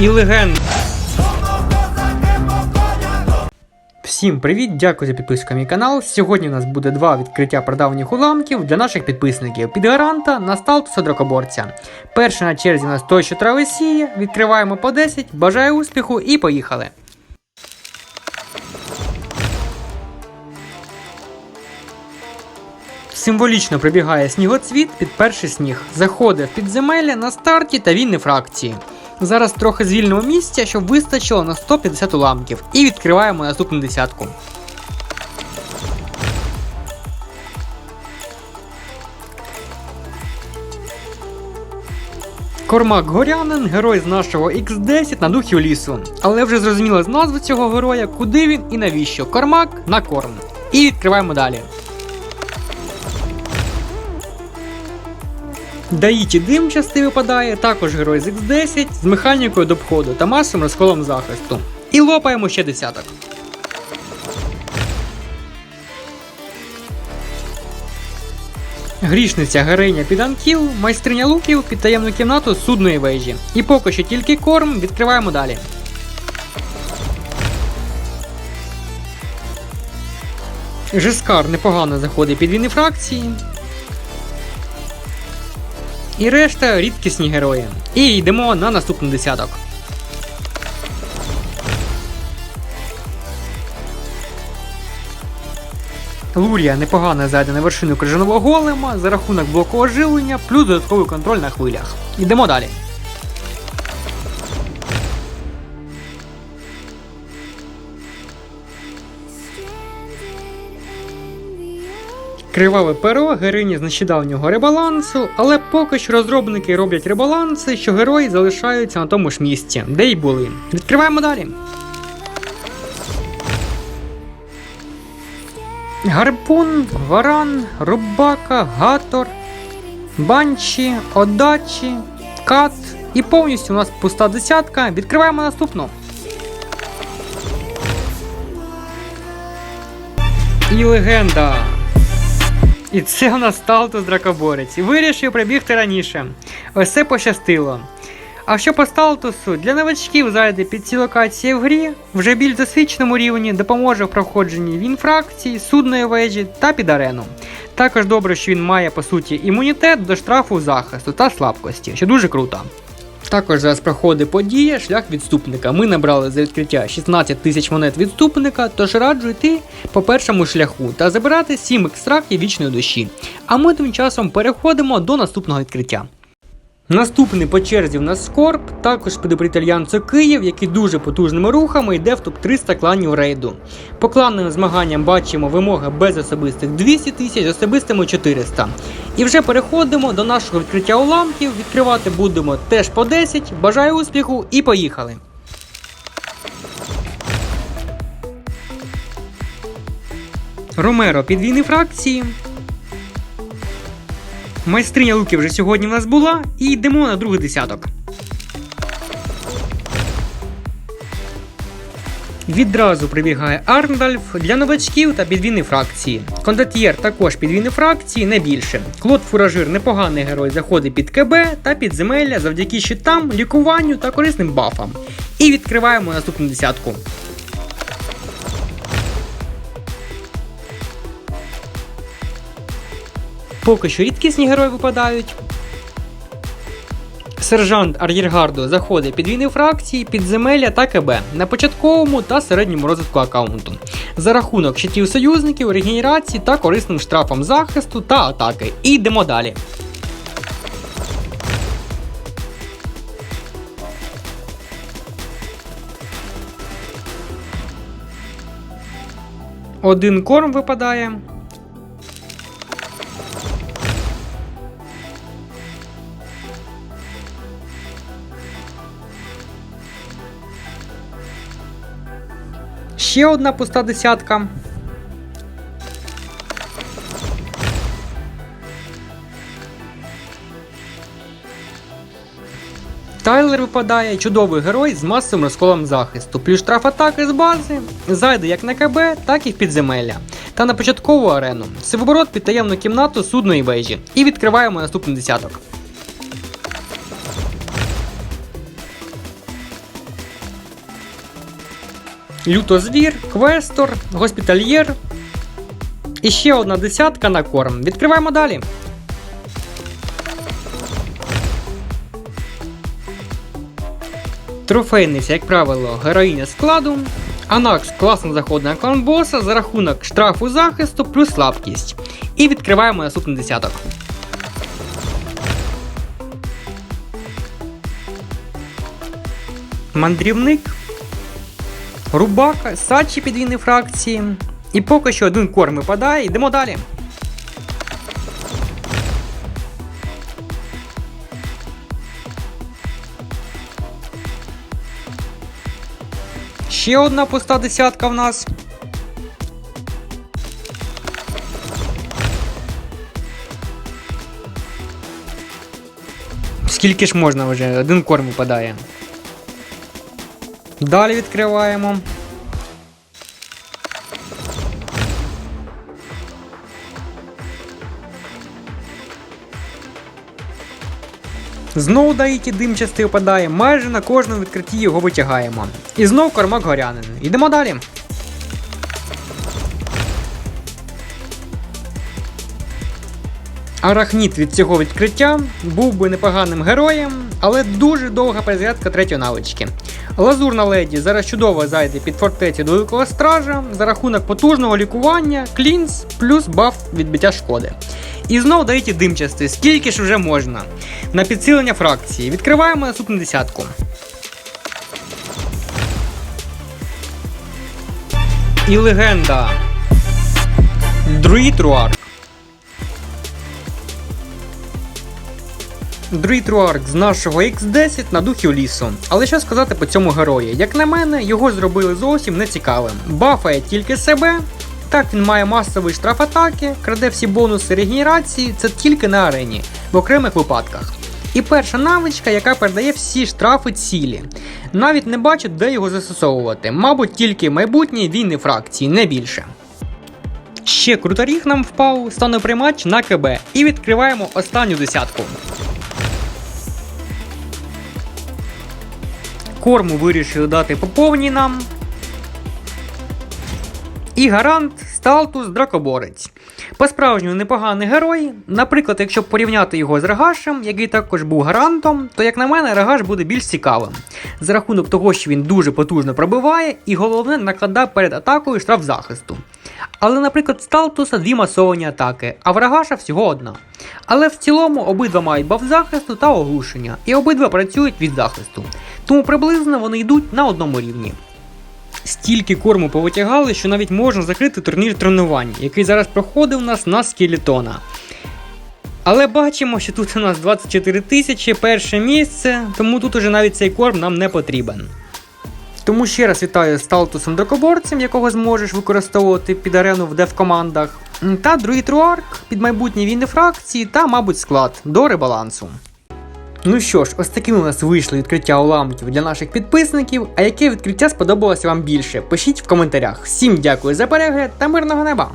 і легенд. Всім привіт, дякую за підписку на мій канал. Сьогодні у нас буде два відкриття прадавніх уламків для наших підписників під гаранта на статусу дракоборця. Перший на черзі у нас той, що трави сіє. Відкриваємо по 10, бажаю успіху і поїхали. Символічно прибігає снігоцвіт під перший сніг, заходить в підземелля на старті та вільні фракції. Зараз трохи звільнимо місця, щоб вистачило на 150 уламків, і відкриваємо наступну десятку. Кормак Горянин, герой з нашого X10 на духів лісу. Але вже зрозуміло з назви цього героя, куди він і навіщо. Кормак на корм. І відкриваємо далі. Даїті димчастий випадає, також герой з X10 з механікою до обходу та масовим розколом захисту. І лопаємо ще десяток. Грішниця героїня під анкіл, майстриня луків під таємну кімнату судної вежі. І поки що тільки корм, відкриваємо далі. Жескар непогано заходить під війни фракції. І решта рідкісні герої. І йдемо на наступний десяток. Лурія непогано зайде на вершину крижаного голема за рахунок блоку оживлення, плюс додатковий контроль на хвилях. Йдемо далі. Криваве перо героїні з нещодавнього ребалансу, але поки що розробники роблять ребаланси, що герої залишаються на тому ж місці, де й були. Відкриваємо далі. Гарпун, Варан, Рубака, Гатор, Банчі, Одачі, Кат. І повністю у нас пуста десятка. Відкриваємо наступну. І легенда. І це у нас Сталтус Дракоборець. І вирішив прибігти раніше. Ось це пощастило. А що по сталтусу, для новачків зайде під ці локації в грі, вже більш досвідченому рівні допоможе в проходженні він фракції, судної вежі та під арену. Також добре, що він має по суті імунітет до штрафу захисту та слабкості, що дуже круто. Також зараз проходить подія шлях відступника. Ми набрали за відкриття 16 тисяч монет відступника, тож раджу йти по першому шляху та забирати 7 екстрактів вічної душі. А ми тим часом переходимо до наступного відкриття. Наступний по черзі в нас Скорб, також під італьянцю Київ, який дуже потужними рухами йде в топ-300 кланів рейду. По кланним змаганням бачимо вимоги без особистих 200 тисяч, особистими 400. І вже переходимо до нашого відкриття уламків. Відкривати будемо теж по 10. Бажаю успіху і поїхали! Ромеро під війни фракції. Майстриня луки вже сьогодні в нас була, і йдемо на другий десяток. Відразу прибігає Арндальф для новачків та підвійни фракції. Кондотьєр також підвійни фракції, не більше. Клод Фуражир непоганий герой заходить під КБ та підземелля завдяки щитам, лікуванню та корисним бафам. І відкриваємо наступну десятку. Поки що рідкісні герої випадають. Сержант Ар'єргардо заходить під війни фракції, підземелля та КБ на початковому та середньому розвитку аккаунту за рахунок щитів союзників, регенерації та корисним штрафом захисту та атаки. І йдемо далі. Один корм випадає. Ще одна пуста десятка. Тайлер випадає чудовий герой з масовим розколом захисту, плюс штраф атаки з бази, зайде як на КБ, так і в підземелля. Та на початкову арену. Сивоборот під таємну кімнату судної вежі. І відкриваємо наступний десяток. Лютозвір, квестор, госпітальєр. І ще одна десятка на корм. Відкриваємо далі. Трофейниця, як правило, героїня складу. Анакс класно заходить на клан боса за рахунок штрафу захисту плюс слабкість. І відкриваємо наступний десяток. Мандрівник, Рубака, Сачі підвійні фракції. І поки що один корм випадає, йдемо далі. Ще одна пуста десятка в нас. Скільки ж можна вже? Один корм випадає. Далі відкриваємо. Знову даїті димчастий випадає, майже на кожному відкритті його витягаємо. І знов кормак горянин. Йдемо далі. Арахніт від цього відкриття був би непоганим героєм, але дуже довга перезарядка третьої навички. Лазурна леді зараз чудово зайде під фортецю до великого стража за рахунок потужного лікування, клінс плюс баф відбиття шкоди. І знов дають і димчастий, скільки ж вже можна. На підсилення фракції. Відкриваємо наступну десятку. І легенда. Друїд Руар. Руарк з нашого X10 на духів лісу. Але що сказати по цьому герої? Як на мене, його зробили зовсім нецікавим. Бафає тільки себе. Так він має масовий штраф атаки, краде всі бонуси регенерації, це тільки на арені, в окремих випадках. І перша навичка, яка передає всі штрафи цілі. Навіть не бачу, де його застосовувати. Мабуть, тільки майбутні війни фракції, не більше. Ще круторіг нам впав, стане приймач на КБ. І відкриваємо останню десятку. Корму вирішили дати по повній нам. І гарант Сталтус Дракоборець. По-справжньому непоганий герой. Наприклад, якщо порівняти його з Рагашем, який також був гарантом, то, як на мене, Рагаш буде більш цікавим. За рахунок того, що він дуже потужно пробиває, і головне накладає перед атакою штраф захисту. Але, наприклад, Сталтуса дві масовані атаки, а в Рагаша всього одна. Але в цілому обидва мають баф захисту та оглушення, і обидва працюють від захисту. Тому приблизно вони йдуть на одному рівні. Стільки корму повитягали, що навіть можна закрити турнір тренувань, який зараз проходив у нас на скелетона. Але бачимо, що тут у нас 24 тисячі, перше місце, тому тут уже навіть цей корм нам не потрібен. Тому ще раз вітаю з сталтусом дракоборцем, якого зможеш використовувати під арену в дев-командах, та друїд Руарк під майбутні війни фракції та, мабуть, склад до ребалансу. Ну що ж, ось такими у нас вийшли відкриття уламків для наших підписників. А яке відкриття сподобалося вам більше? Пишіть в коментарях. Всім дякую за перегляд та мирного неба!